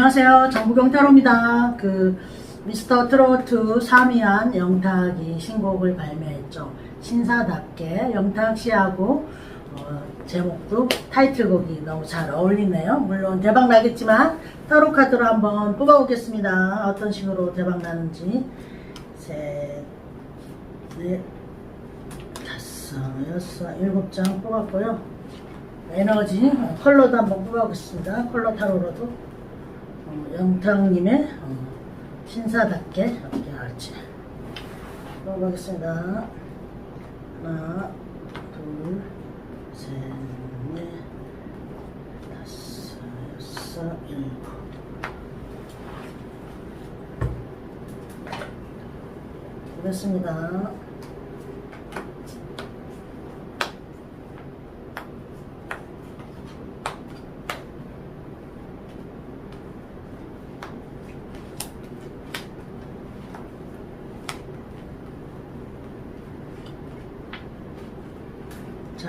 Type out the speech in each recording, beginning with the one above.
안녕하세요. 정부경 타로입니다. 그 미스터 트로트 3위한 영탁이 신곡을 발매했죠. 신사답게 영탁 씨하고 어, 제목도 타이틀곡이 너무 잘 어울리네요. 물론 대박 나겠지만 타로 카드로 한번 뽑아보겠습니다. 어떤 식으로 대박 나는지 셋, 넷, 다섯, 여섯, 일곱 장 뽑았고요. 에너지 어, 컬러도 한번 뽑아보겠습니다. 컬러 타로로도 어, 영탁님의 어, 신사답게 어떻게 할지 뽑아보겠습니다. 하나, 둘, 셋, 넷, 다섯, 여섯, 일곱. 보겠습니다.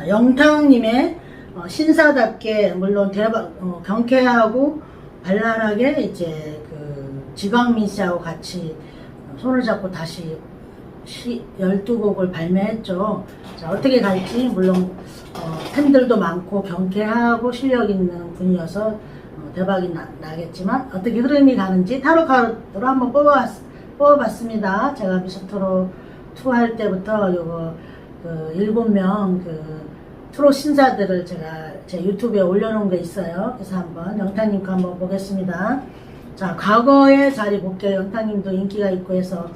자, 영탁님의 어, 신사답게 물론 대박 어, 경쾌하고 발랄하게 이제 그 지광민 씨하고 같이 어, 손을 잡고 다시 시, 12곡을 발매했죠. 자, 어떻게 갈지 물론 어, 팬들도 많고 경쾌하고 실력 있는 분이어서 어, 대박이 나, 나겠지만 어떻게 흐름이 가는지 타로 카드로 한번 뽑아봤, 뽑아봤습니다. 제가 미스터로 투 할 때부터 요거 그 일곱 명그 트로 신사들을 제가 제 유튜브에 올려놓은 게 있어요. 그래서 한번 영탁님 거 한번 보겠습니다. 자, 과거의 자리 볼게요. 영탁님도 인기가 있고 해서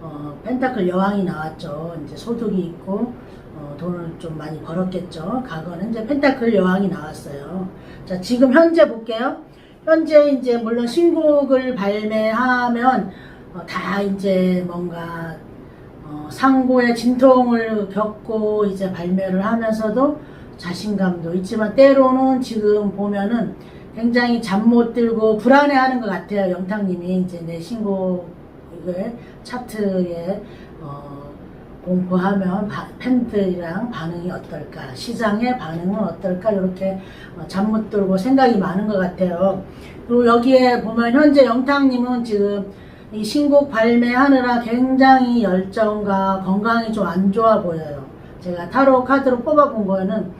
어, 펜타클 여왕이 나왔죠. 이제 소득이 있고 어, 돈을 좀 많이 벌었겠죠. 과거는 이제 펜타클 여왕이 나왔어요. 자, 지금 현재 볼게요. 현재 이제 물론 신곡을 발매하면 어, 다 이제 뭔가 어, 상고의 진통을 겪고 이제 발매를 하면서도 자신감도 있지만 때로는 지금 보면은 굉장히 잠 못 들고 불안해하는 것 같아요. 영탁님이 이제 내 신곡을 차트에 어, 공포하면 바- 팬들이랑 반응이 어떨까, 시장의 반응은 어떨까 이렇게 어, 잠못 들고 생각이 많은 것 같아요. 그리고 여기에 보면 현재 영탁님은 지금 이 신곡 발매하느라 굉장히 열정과 건강이 좀 안 좋아 보여요. 제가 타로 카드로 뽑아본 거는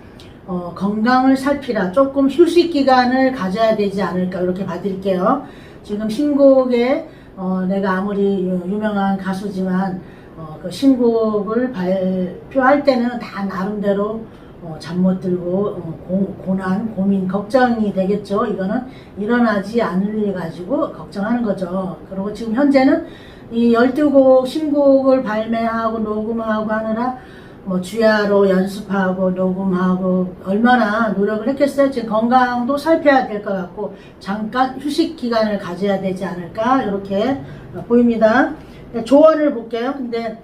어, 건강을 살피라 조금 휴식 기간을 가져야 되지 않을까 이렇게 봐드릴게요. 지금 신곡에 어, 내가 아무리 유- 유명한 가수지만 어, 그 신곡을 발표할 때는 다 나름대로 어, 잠못 들고 어, 고, 고난, 고민, 걱정이 되겠죠. 이거는 일어나지 않을 일 가지고 걱정하는 거죠. 그리고 지금 현재는 이 12곡 신곡을 발매하고 녹음하고 하느라 뭐 주야로 연습하고 녹음하고 얼마나 노력을 했겠어요. 지금 건강도 살펴야 될 것 같고 잠깐 휴식 기간을 가져야 되지 않을까 이렇게 보입니다. 네, 조언을 볼게요. 근데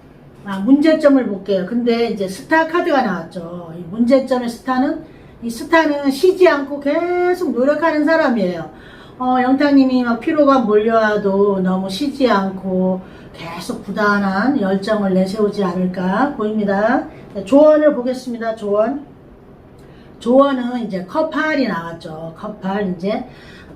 아, 문제점을 볼게요. 근데 이제 스타 카드가 나왔죠. 이 문제점의 스타는 이 스타는 쉬지 않고 계속 노력하는 사람이에요. 어, 영탁님이 막 피로가 몰려와도 너무 쉬지 않고 계속 부단한 열정을 내세우지 않을까 보입니다. 네, 조언을 보겠습니다. 조언. 조언은 이제 컵8이 나왔죠. 컵8 이제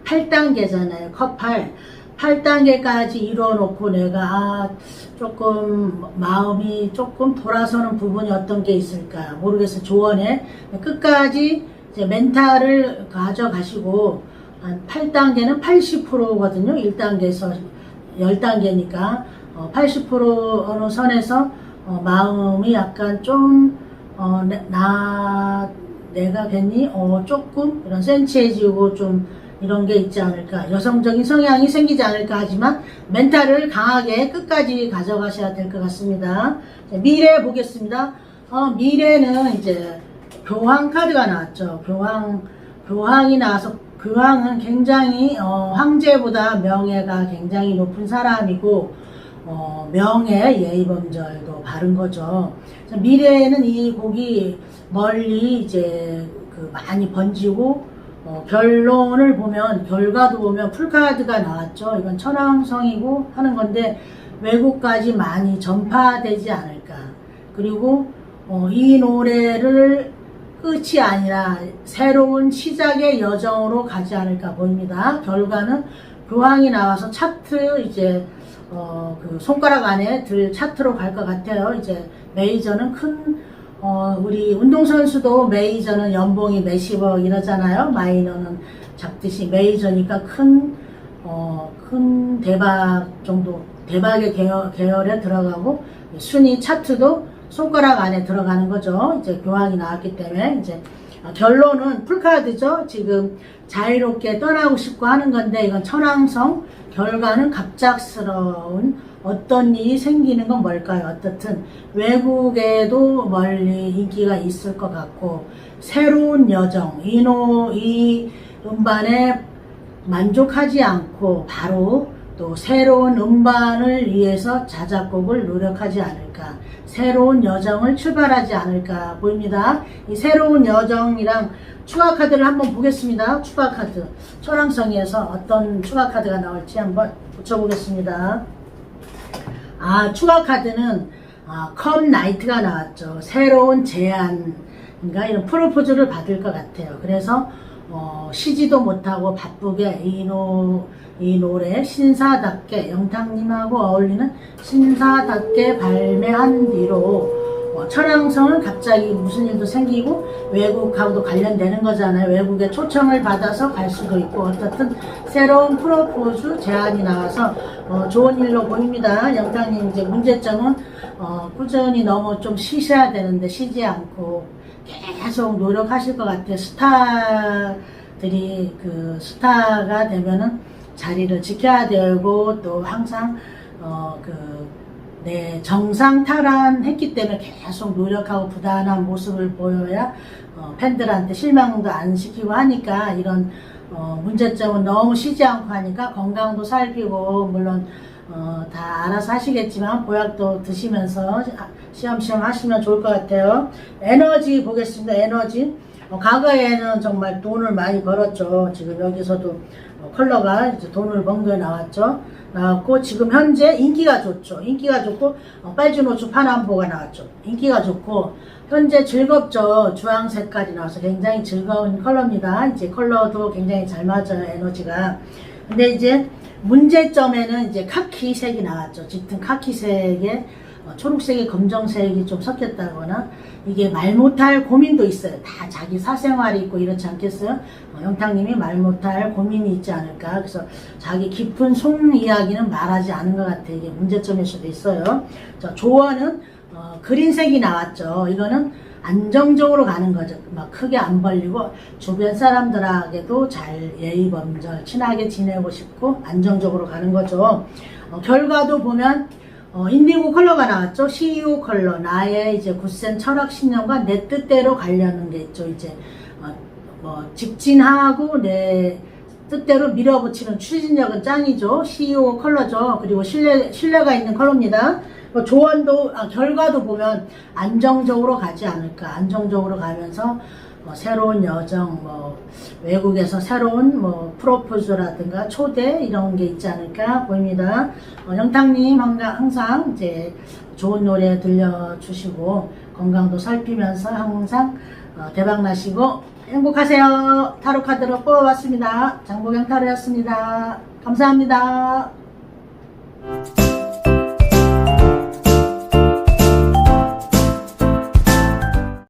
8단계잖아요. 컵8. 8단계까지 이뤄놓고 내가 아, 조금 마음이 조금 돌아서는 부분이 어떤 게 있을까 모르겠어요. 조언에 끝까지 이제 멘탈을 가져가시고 한 8단계는 80%거든요. 1단계에서 10단계니까 어, 80% 어느 선에서 어, 마음이 약간 좀 어, 내, 나 내가 괜히 어, 조금 이런 센치해지고 좀 이런 게 있지 않을까 여성적인 성향이 생기지 않을까 하지만 멘탈을 강하게 끝까지 가져가셔야 될 것 같습니다. 자, 미래 보겠습니다. 어, 미래는 이제 교황 카드가 나왔죠. 교황 교황이 나와서 교황은 굉장히 어, 황제보다 명예가 굉장히 높은 사람이고 어, 명예 예의범절도 바른 거죠. 미래에는 이 곡이 멀리 이제 그 많이 번지고 어, 결론을 보면 결과도 보면 풀카드가 나왔죠. 이건 천왕성이고 하는 건데 외국까지 많이 전파되지 않을까. 그리고 어, 이 노래를 끝이 아니라 새로운 시작의 여정으로 가지 않을까 보입니다. 결과는 교황이 나와서 차트 이제 어, 그 손가락 안에 들 차트로 갈 것 같아요. 이제 메이저는 큰 어, 우리 운동선수도 메이저는 연봉이 몇십억 이러잖아요. 마이너는 작듯이 메이저니까 큰, 어, 큰 대박 정도, 대박의 계열, 계열에 들어가고, 순위 차트도 손가락 안에 들어가는 거죠. 이제 교황이 나왔기 때문에, 이제, 어, 결론은 풀카드죠. 지금 자유롭게 떠나고 싶고 하는 건데, 이건 천왕성, 결과는 갑작스러운 어떤 일이 생기는 건 뭘까요? 어떻든 외국에도 멀리 인기가 있을 것 같고 새로운 여정 이노 이 음반에 만족하지 않고 바로 또 새로운 음반을 위해서 자작곡을 노력하지 않을까 새로운 여정을 출발하지 않을까 보입니다. 이 새로운 여정이랑 추가 카드를 한번 보겠습니다. 추가 카드 초랑성에서 어떤 추가 카드가 나올지 한번 붙여보겠습니다. 아, 추가 카드는 아, 컴 나이트가 나왔죠. 새로운 제안, 그러니까 이런 프로포즈를 받을 것 같아요. 그래서 어, 쉬지도 못하고 바쁘게 이, 노, 이 노래 신사답게 영탁님하고 어울리는 신사답게 발매한 뒤로 어, 천왕성은 갑자기 무슨 일도 생기고 외국하고도 관련되는 거잖아요. 외국에 초청을 받아서 갈 수도 있고 어떻든 새로운 프로포즈 제안이 나와서 어, 좋은 일로 보입니다. 영탁님 이제 문제점은 어, 꾸준히 너무 좀 쉬셔야 되는데 쉬지 않고 계속 노력하실 것 같아요. 스타들이 그 스타가 되면은 자리를 지켜야 되고 또 항상 어그 네, 정상 탈환했기 때문에 계속 노력하고 부단한 모습을 보여야 어, 팬들한테 실망도 안 시키고 하니까 이런 어, 문제점은 너무 쉬지 않고 하니까 건강도 살피고 물론 어, 다 알아서 하시겠지만 보약도 드시면서 시험시험 하시면 좋을 것 같아요. 에너지 보겠습니다. 에너지. 어, 과거에는 정말 돈을 많이 벌었죠. 지금 여기서도 어, 컬러가 이제 돈을 번게 나왔죠. 나왔고 지금 현재 인기가 좋죠. 인기가 좋고 어, 빨주노초 파남보가 나왔죠. 인기가 좋고 현재 즐겁죠. 주황 색깔이 나와서 굉장히 즐거운 컬러입니다. 이제 컬러도 굉장히 잘 맞아요. 에너지가. 근데 이제 문제점에는 이제 카키색이 나왔죠. 짙은 카키색에 어, 초록색에 검정색이 좀 섞였다거나 이게 말 못할 고민도 있어요. 다 자기 사생활이 있고 이렇지 않겠어요? 어, 영탁님이 말 못할 고민이 있지 않을까. 그래서 자기 깊은 속 이야기는 말하지 않은 것 같아요. 이게 문제점일 수도 있어요. 자, 조언은 어, 그린색이 나왔죠. 이거는 안정적으로 가는 거죠. 막 크게 안 벌리고 주변 사람들에게도 잘 예의범절 친하게 지내고 싶고 안정적으로 가는 거죠. 어, 결과도 보면 어, 인디고 컬러가 나왔죠. CEO 컬러 나의 이제 굳센 철학 신념과 내 뜻대로 가려는 게 있죠. 이제 어, 뭐 직진하고 내 뜻대로 밀어붙이는 추진력은 짱이죠. CEO 컬러죠. 그리고 신뢰 신뢰가 있는 컬러입니다. 뭐 조언도 아, 결과도 보면 안정적으로 가지 않을까 안정적으로 가면서 뭐 새로운 여정 뭐 외국에서 새로운 뭐 프로포즈라든가 초대 이런 게 있지 않을까 보입니다. 어, 영탁님 항상, 이제 좋은 노래 들려주시고 건강도 살피면서 항상 어, 대박 나시고 행복하세요. 타로 카드로 뽑아봤습니다. 장보경 타로였습니다. 감사합니다